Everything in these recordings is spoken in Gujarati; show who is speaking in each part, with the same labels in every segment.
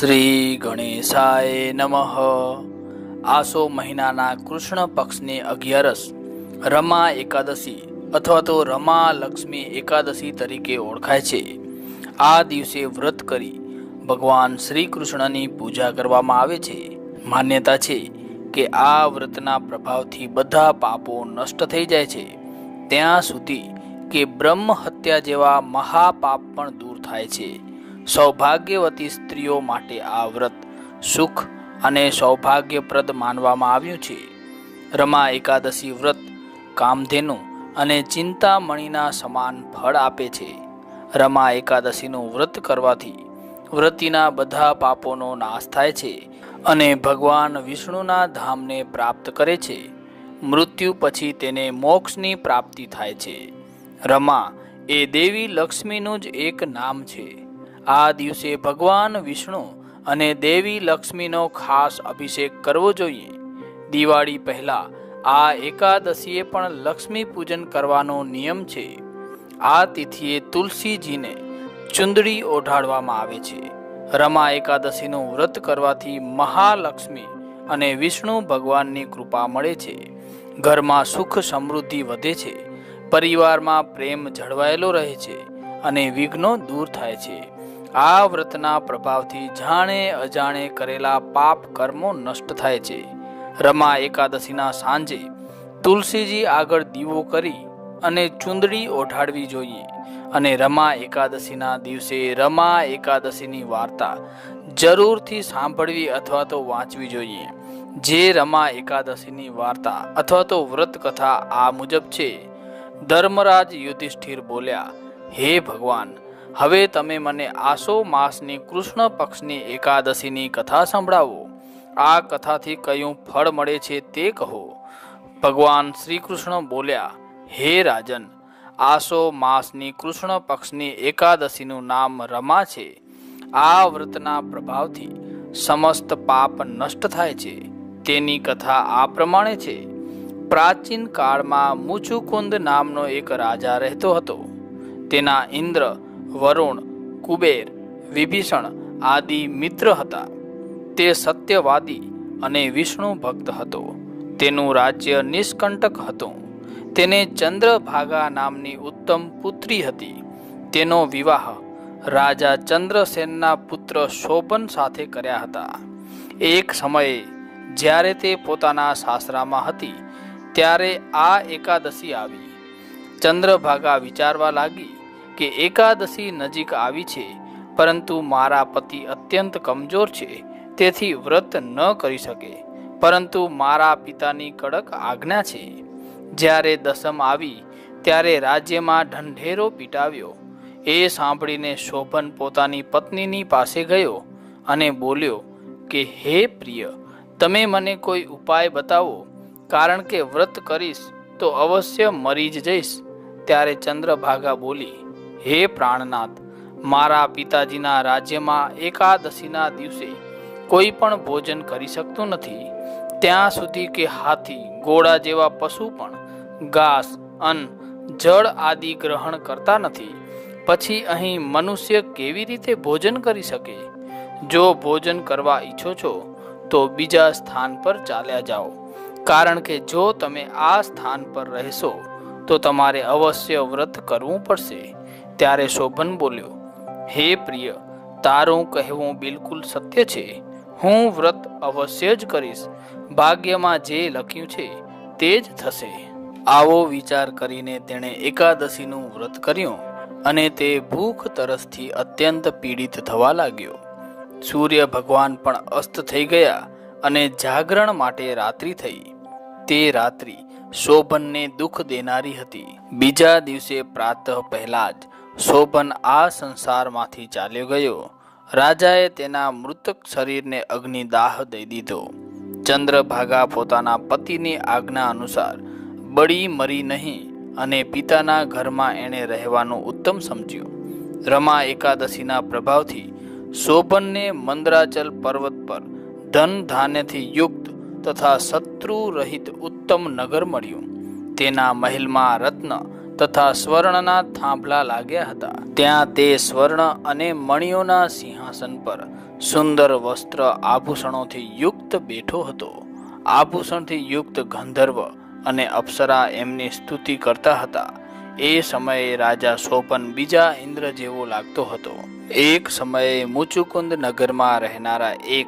Speaker 1: શ્રી ગણેશાય નમઃ. આસો મહિનાના કૃષ્ણ પક્ષની અગિયારસ રમા એકાદશી અથવા તો રમા લક્ષ્મી એકાદશી તરીકે ઓળખાય છે. આ દિવસે વ્રત કરી ભગવાન શ્રી કૃષ્ણની પૂજા કરવામાં આવે છે. માન્યતા છે કે આ વ્રતના પ્રભાવથી બધા પાપો નષ્ટ થઈ જાય છે. ત્યાં સુધી કે બ્રહ્મ હત્યા જેવા મહાપાપ પણ દૂર થાય છે. સૌભાગ્યવતી સ્ત્રીઓ માટે આ વ્રત સુખ અને સૌભાગ્યપ્રદ માનવામાં આવ્યું છે. રમા એકાદશી વ્રત કામધેનુ અને ચિંતામણીના સમાન ફળ આપે છે. રમા એકાદશીનું વ્રત કરવાથી વ્રતિના બધા પાપોનો નાશ થાય છે અને ભગવાન વિષ્ણુના ધામને પ્રાપ્ત કરે છે. મૃત્યુ પછી તેને મોક્ષની પ્રાપ્તિ થાય છે. રમા એ દેવી લક્ષ્મીનું જ એક નામ છે. આ દિવસે ભગવાન વિષ્ણુ અને દેવી લક્ષ્મીનો ખાસ અભિષેક કરવો જોઈએ. દિવાળી પહેલા આ એકાદશીએ પણ લક્ષ્મી પૂજન કરવાનો નિયમ છે. આ તિથિએ તુલસીજીને ચુંદડી ઓઢાડવામાં આવે છે. રમા એકાદશીનું વ્રત કરવાથી મહાલક્ષ્મી અને વિષ્ણુ ભગવાનની કૃપા મળે છે. ઘરમાં સુખ સમૃદ્ધિ વધે છે. પરિવારમાં પ્રેમ જળવાયેલો રહે છે અને વિઘ્નો દૂર થાય છે. આ વ્રતના પ્રભાવથી જાણે અજાણે કરેલા પાપ કર્મો નષ્ટ થાય છે. રમા એકાદશીના સાંજે તુલસીજી આગળ દીવો કરી અને ચુંદડી ઓઢાડવી જોઈએ અને રમા એકાદશીના દિવસે રમા એકાદશીની વાર્તા જરૂરથી સાંભળવી અથવા તો વાંચવી જોઈએ. જે રમા એકાદશીની વાર્તા અથવા તો વ્રત કથા આ મુજબ છે. ધર્મરાજ યુધિષ્ઠિર બોલ્યા, હે ભગવાન હવે તમે મને આસો માસની કૃષ્ણ પક્ષની એકાદશીની કથા સંભળાવો. આ કથાથી કયું ફળ મળે છે તે કહો. ભગવાન શ્રી કૃષ્ણ બોલ્યા, હે રાજન, આસો માસની કૃષ્ણ પક્ષની એકાદશીનું નામ રમા છે. આ વ્રતના પ્રભાવથી સમસ્ત પાપ નષ્ટ થાય છે. તેની કથા આ પ્રમાણે છે. પ્રાચીન કાળમાં મુચુકુંદ નામનો એક રાજા રહેતો હતો. તેના ઇન્દ્ર વરુણ, કુબેર, વિભીષણ આદિ મિત્ર હતા. તે સત્યવાદી અને વિષ્ણુ ભક્ત હતો. તેનું રાજ્ય નિષ્કંટક હતું. તેને ચંદ્રભાગા નામની ઉત્તમ પુત્રી હતી. તેનો વિવાહ રાજા ચંદ્રસેનના પુત્ર શોભન સાથે કર્યા હતા. એક સમયે, જ્યારે તે પોતાના સાસરામાં હતી, ત્યારે આ એકાદશી આવી. ચંદ્રભાગા વિચારવા લાગી કે એકાદશી નજીક આવી છે, પરંતુ મારા પતિ અત્યંત કમજોર છે, તેથી વ્રત ન કરી શકે. પરંતુ મારા પિતાની કડક આજ્ઞા છે. જ્યારે દસમ આવી, ત્યારે રાજ્યમાં ઢંઢેરો પીટાવ્યો. એ સાંભળીને શોભન પોતાની પત્નીની પાસે ગયો અને બોલ્યો, કે હે પ્રિય, તમે મને કોઈ ઉપાય બતાવો? કારણ કે વ્રત કરીશ તો અવશ્ય મરી જ જઈશ. ત્યારે ચંદ્રભાગા બોલી હે પ્રાણનાથ, મારા પિતાજીના રાજ્યમાં એકાદશીના દિવસે કોઈ પણ ભોજન કરી શકતું નથી. ત્યાં સુધી કે હાથી, ઘોડા જેવા પશુ પણ ઘાસ, અન્ન, જળ આદિ ગ્રહણ કરતા નથી. પછી અહીં મનુષ્ય કેવી રીતે ભોજન કરી શકે? જો ભોજન કરવા ઈચ્છો છો, તો બીજા સ્થાન પર ચાલ્યા જાઓ. કારણ કે જો તમે આ સ્થાન પર રહેશો, તો તમારે અવશ્ય વ્રત કરવું પડશે. ત્યારે શોભન બોલ્યો, હે પ્રિય, તારું કહેવું બિલકુલ સત્ય છે. હું વ્રત અવશ્ય જ કરીશ. ભાગ્યમાં જે લખ્યું છે તે જ થશે. આવો વિચાર કરીને તેણે એકાદશીનું વ્રત કર્યું અને તે ભૂખ તરસથી અત્યંત પીડિત થવા લાગ્યો. સૂર્ય ભગવાન પણ અસ્ત થઈ ગયા અને જાગરણ માટે રાત્રિ થઈ. તે રાત્રિ શોભનને દુઃખ દેનારી હતી. બીજા દિવસે પ્રાતઃ પહેલા જ શોભન આ સંસારમાંથી ચાલ્યો ગયો. રાજાએ તેના મૃતક શરીરને અગ્નિદાહ દઈ દીધો. ચંદ્રભાગા પોતાના પતિની આજ્ઞા અનુસાર બળી મરી નહીં અને પિતાના ઘરમાં એણે રહેવાનું ઉત્તમ સમજ્યું. રમા એકાદશીના પ્રભાવથી શોભનને મંદરાચલ પર્વત પર ધન ધાન્યથી યુક્ત તથા શત્રુ રહિત ઉત્તમ નગર મળ્યું. તેના મહેલમાં રત્ન તથા સ્વર્ણના થાંભલા લાગ્યા હતા. ત્યાં તે સ્વર્ણ અને મણિયોના સિંહાસન પર સુંદર વસ્ત્ર આભૂષણોથી યુક્ત બેઠો હતો. આભૂષણથી યુક્ત ગંધર્વ અને અપ્સરા એમની સ્તુતિ કરતા હતા. એ સમયે રાજા સોપન બીજા ઇન્દ્ર જેવો લાગતો હતો. એક સમયે મુચુકુંદ નગરમાં રહેનારા એક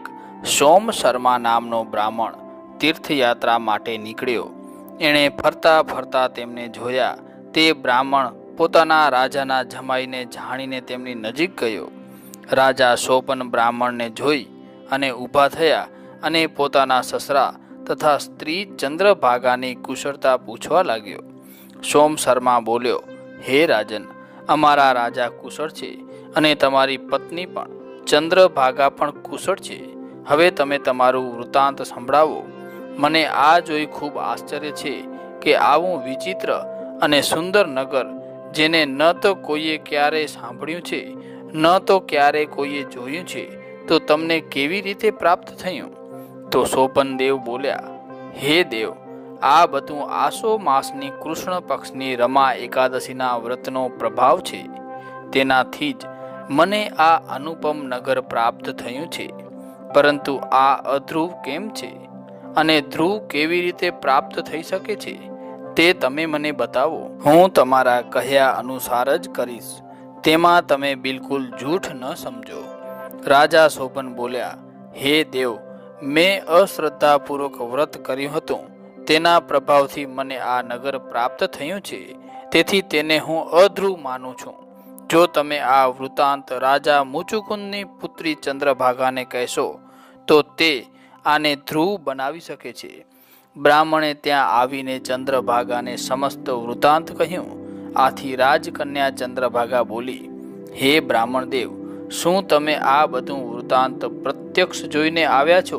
Speaker 1: સોમ શર્મા નામનો બ્રાહ્મણ તીર્થયાત્રા માટે નીકળ્યો. એણે ફરતા ફરતા તેમને જોયા તે બ્રાહ્મણ પોતાના રાજાના જમાઈને જાણીને તેમની નજીક ગયો. રાજા સોપન બ્રાહ્મણને જોઈ અને ઊભા થયા અને પોતાના સસરા તથા સ્ત્રી ચંદ્રભાગાની કુશળતા પૂછવા લાગ્યો. સોમ શર્મા બોલ્યો, હે રાજન, અમારા રાજા કુશળ છે અને તમારી પત્ની પણ ચંદ્રભાગા પણ કુશળ છે. હવે તમે તમારું વૃત્તાંત સંભળાવો. મને આ જોઈ ખૂબ આશ્ચર્ય છે કે આવું વિચિત્ર અને સુંદર નગર, જેને ન તો કોઈએ ક્યારેય સાંભળ્યું છે, ન તો ક્યારે કોઈએ જોયું છે, તો તમને કેવી રીતે પ્રાપ્ત થયું? તો સોપન દેવ બોલ્યા, હે દેવ, આ બધું આસો માસની કૃષ્ણ પક્ષની રમા એકાદશીના વ્રતનો પ્રભાવ છે. તેનાથી જ મને આ અનુપમ નગર પ્રાપ્ત થયું છે. પરંતુ આ અધ્રુવ કેમ છે? અને ધ્રુવ કેવી રીતે પ્રાપ્ત થઈ શકે છે? તે તમે મને બતાવો. હું તમારા કહ્યા અનુસાર જ કરીશ. તેમાં તમે બિલકુલ જૂઠ ન સમજો. રાજા સોપન બોલ્યા, હે દેવ, મેં અશ્રદ્ધાપૂર્વક વ્રત કર્યું હતું. તેના પ્રભાવથી મને આ નગર પ્રાપ્ત થયું છે. તેથી તેને હું અધ્રુવ માનું છું. જો તમે આ વૃતાંત રાજા મુચુકુંદની પુત્રી ચંદ્રભાગાને કહેશો, તો તે આને ધ્રુવ બનાવી શકે છે. બ્રાહ્મણે ત્યાં આવીને ચંદ્રભાગાને સમસ્ત વૃતાંત કહ્યું. આથી રાજકન્યા ચંદ્રભાગા બોલી, હે બ્રાહ્મણ દેવ શું તમે આ બધું વૃતાંત પ્રત્યક્ષ જોઈને આવ્યા છો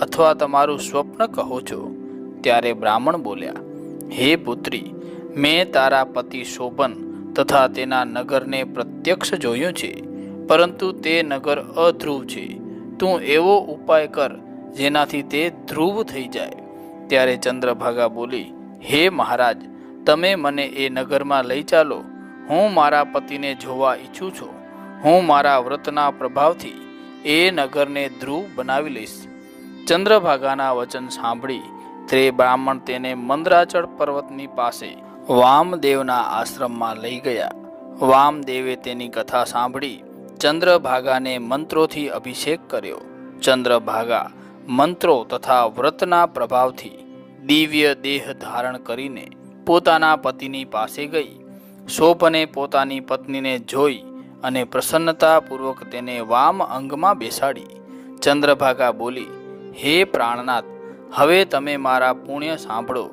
Speaker 1: અથવા તમારું સ્વપ્ન કહો છો? ત્યારે બ્રાહ્મણ બોલ્યા, હે પુત્રી, મેં તારા પતિ શોભન તથા તેના નગરને પ્રત્યક્ષ જોયું છે, પરંતુ તે નગર અધ્રુવ છે. તું એવો ઉપાય કર જેનાથી તે ધ્રુવ થઈ જાય. ત્યારે ચંદ્રભાગા બોલી, હે મહારાજ, તમે મને એ નગરમાં લઈ ચાલો. હું મારા પતિને જોવા ઈચ્છું છું. હું મારા વ્રતના પ્રભાવથી એ નગરને ધ્રુવ બનાવી લઈશ. ચંદ્રભાગાના વચન સાંભળી તે બ્રાહ્મણ તેને મંદરાચળ પર્વતની પાસે વામદેવના આશ્રમમાં લઈ ગયા. વામદેવે તેની કથા સાંભળી ચંદ્રભાગાને મંત્રોથી અભિષેક કર્યો. ચંદ્રભાગા મંત્રો તથા વ્રતના પ્રભાવથી દિવ્ય દેહ ધારણ કરીને પોતાના પતિની પાસે ગઈ. શોભને પોતાની પત્નીને જોઈ અને પ્રસન્નતાપૂર્વક તેને વામ અંગમાં બેસાડી. ચંદ્રભાગા બોલી, હે પ્રાણનાથ, હવે તમે મારા પુણ્ય સાંભળો.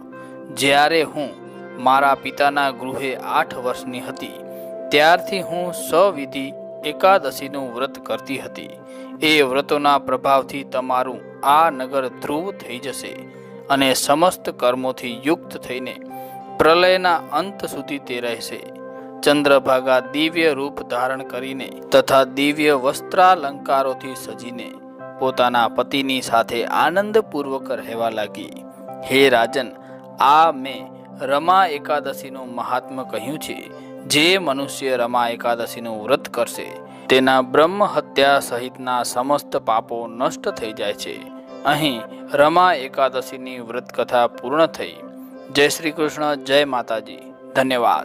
Speaker 1: જ્યારે હું મારા પિતાના ગૃહે આઠ વર્ષની હતી, ત્યારથી હું સવિધિ એકાદશીનું વ્રત કરતી હતી. એ વ્રતોના પ્રભાવથી તમારું આ નગર ધ્રુવ થઈ જશે અને સમસ્ત કર્મોથી યુક્ત થઈને પ્રલયના અંત સુધી તે રહેશે. ચંદ્રભાગા દિવ્ય રૂપ ધારણ કરીને તથા દિવ્ય વસ્ત્રાલંકારોથી સજીને પોતાના પતિની સાથે આનંદપૂર્વક રહેવા લાગી. હે રાજન, આ મેં રમા એકાદશીનું મહાત્મ કહ્યું છે. જે મનુષ્ય રમા એકાદશીનું વ્રત કરશે, તેના બ્રહ્મ હત્યા સહિતના સમસ્ત પાપો નષ્ટ થઈ જાય છે. અહીં રમા એકાદશીની વ્રતકથા પૂર્ણ થઈ. જય શ્રી કૃષ્ણ જય માતાજી. ધન્યવાદ.